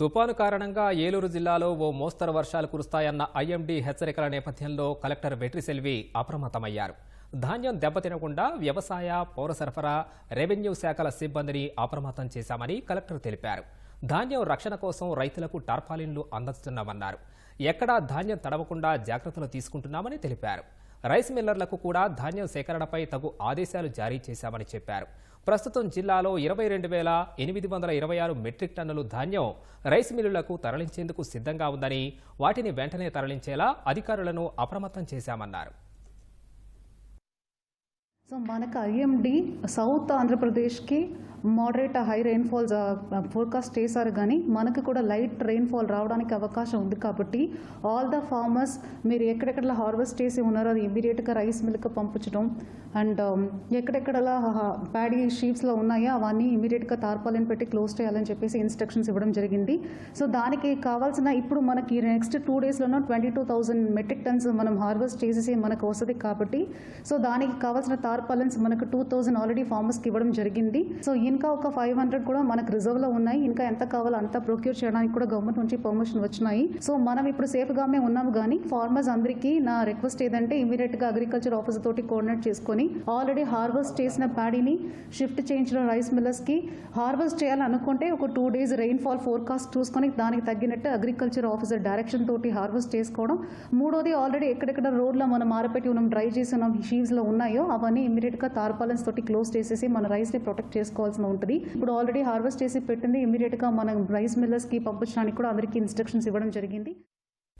తుపాను కారణంగా ఏలూరు జిల్లాలో ఓ మోస్తరు వర్షాలు కురుస్తాయన్న ఐఎండీ హెచ్చరికల నేపథ్యంలో కలెక్టర్ వెట్రిసెల్వి అప్రమత్తమయ్యారు. ధాన్యం దెబ్బతినకుండా వ్యవసాయ పౌర సరఫరా రెవెన్యూ శాఖల సిబ్బందిని అప్రమత్తం చేశామని కలెక్టర్ తెలిపారు. ధాన్యం రక్షణ కోసం రైతులకు టార్పాలిన్లు అందిస్తున్నామన్నారు ఎక్కడా ధాన్యం తడవకుండా జాగ్రత్తలు తీసుకుంటున్నామని తెలిపారు. రైస్ మిల్లర్లకు కూడా ధాన్యం సేకరణపై తగు ఆదేశాలు జారీ చేశామని చెప్పారు. ప్రస్తుతం జిల్లాలో ఇరవై రెండు వేల ఎనిమిది వందల ఇరవై ఆరు మెట్రిక్ టన్నులు ధాన్యం రైస్ మిల్లులకు తరలించేందుకు సిద్ధంగా ఉందని వాటిని వెంటనే తరలించేలా అధికారులను అప్రమత్తం చేశామన్నారు. సో మనకు ఐఎండి సౌత్ ఆంధ్రప్రదేశ్కి మోడరేట్ హై రెయిన్ఫాల్స్ ఫోర్కాస్ట్ చేశారు కానీ మనకు కూడా లైట్ రెయిన్ఫాల్ రావడానికి అవకాశం ఉంది కాబట్టి ఆల్ ద ఫార్మర్స్ మీరు ఎక్కడెక్కడ హార్వెస్ట్ చేసి ఉన్నారో అది ఇమీడియట్గా రైస్ మిల్క్ పంపించడం అండ్ um, ఎక్కడెక్కడలా ప్యాడీ షీప్స్లో ఉన్నాయో అవన్నీ ఇమీడియట్గా తార్పాలిన్ పెట్టి క్లోజ్ చేయాలని చెప్పేసి ఇన్స్ట్రక్షన్స్ ఇవ్వడం జరిగింది. సో దానికి కావాల్సిన ఇప్పుడు మనకి next two డేస్లోనో twenty two thousand metric tons మనం హార్వెస్ట్ చేసేసి మనకు వస్తుంది కాబట్టి సో దానికి కావాల్సిన తార్పాలన్స్ మనకు టూ థౌసండ్ ఆల్రెడీ ఫార్మర్స్కి ఇవ్వడం జరిగింది. సో ఇంకా ఒక ఫైవ్ హండ్రెడ్ కూడా మనకు రిజర్వ్లో ఉన్నాయి. ఇంకా ఎంత కావాలో అంత ప్రొక్యూర్ చేయడానికి కూడా గవర్నమెంట్ నుంచి పర్మిషన్ వచ్చినాయి. సో మనం ఇప్పుడు సేఫ్గానే ఉన్నాం కానీ ఫార్మర్స్ అందరికీ నా రిక్వెస్ట్ ఏదంటే ఇమీడియట్గా అగ్రికల్చర్ ఆఫీసర్ తోటి కోఆర్డినేట్ చేసుకొని ఆల్రెడీ హార్వెస్ట్ చేసిన ప్యాడీని షిఫ్ట్ చేయించిన రైస్ మిల్లర్స్కి హార్వెస్ట్ చేయాలనుకుంటే ఒక two days rainfall forecast చూసుకొని దానికి తగ్గినట్టు అగ్రికల్చర్ ఆఫీసర్ డైరెక్షన్ తోటి హార్వెస్ట్ చేసుకోవడం. మూడోది ఆల్రెడీ ఎక్కడెక్కడ రోడ్లో మనం ఆరపెట్టి మనం డ్రై చేసిన ఉన్నాం షీవ్స్లో ఉన్నాయో అవన్నీ ఇమీడియట్గా తార్పాలన్స్ తోటి క్లోజ్ చేసేసి మన రైస్ని ప్రొటెక్ట్ చేసుకోవాల్సి ఉంటుంది. ఇప్పుడు ఆల్రెడీ హార్వెస్ట్ చేసి పెట్టింది ఇమీడియట్గా మనం రైస్ మిల్లర్స్కి పంపించడానికి కూడా అందరికీ ఇన్స్ట్రక్షన్స్ ఇవ్వడం జరిగింది.